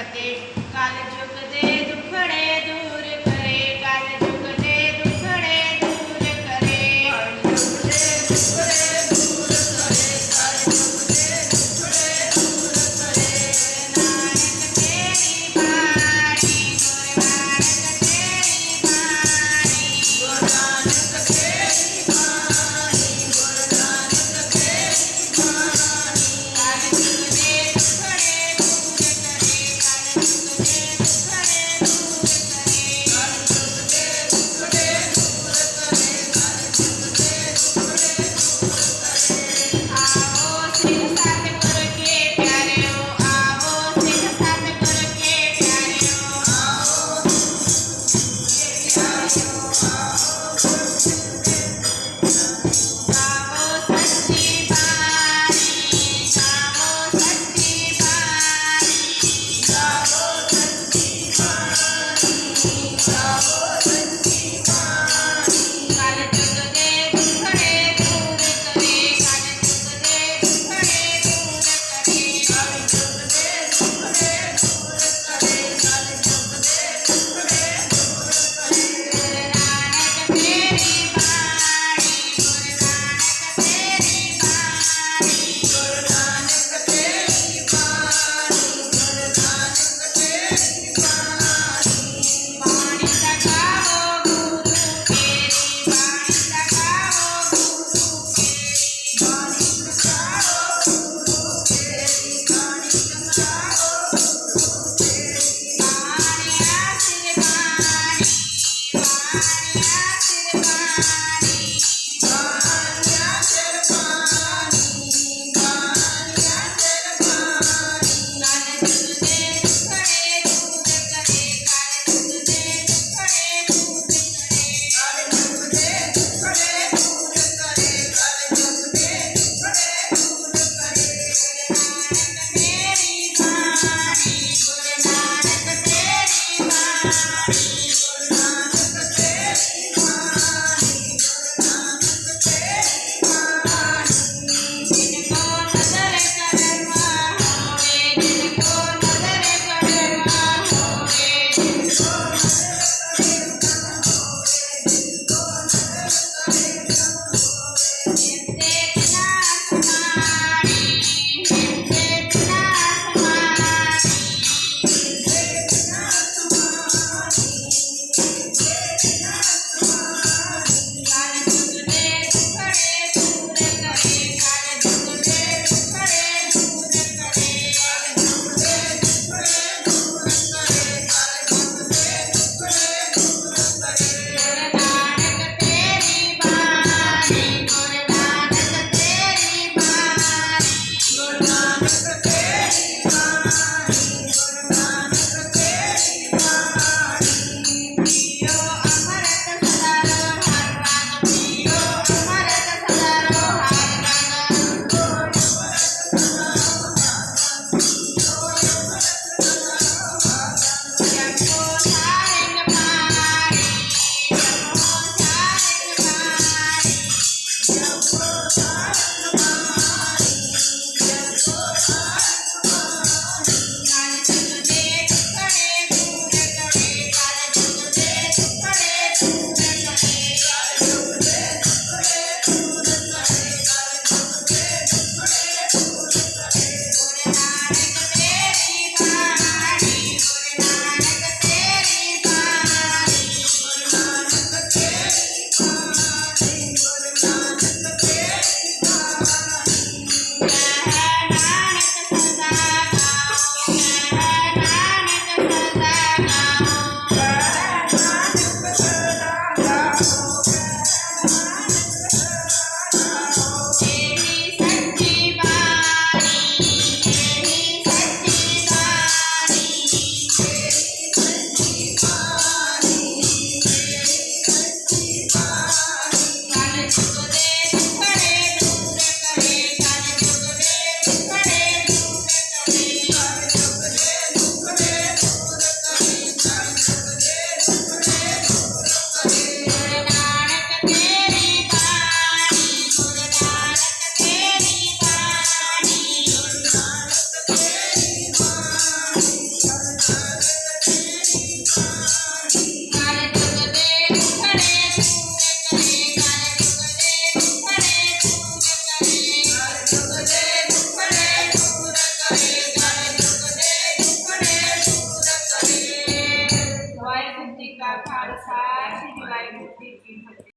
ਫਤਿਹ ਕਾਲ ਜੁਗ ਦੇ ਦੁਖੜੇ ਦੂਰ ਕਰੇ, ਕਾਲ ਜੁਗ ਦੇ ਦੁਖੜੇ ਦੂਰ ਕਰੇ। ਕਾਲ ਜੁਗ ਦੇ ਦੁਖੜੇ Yeah. I will be in her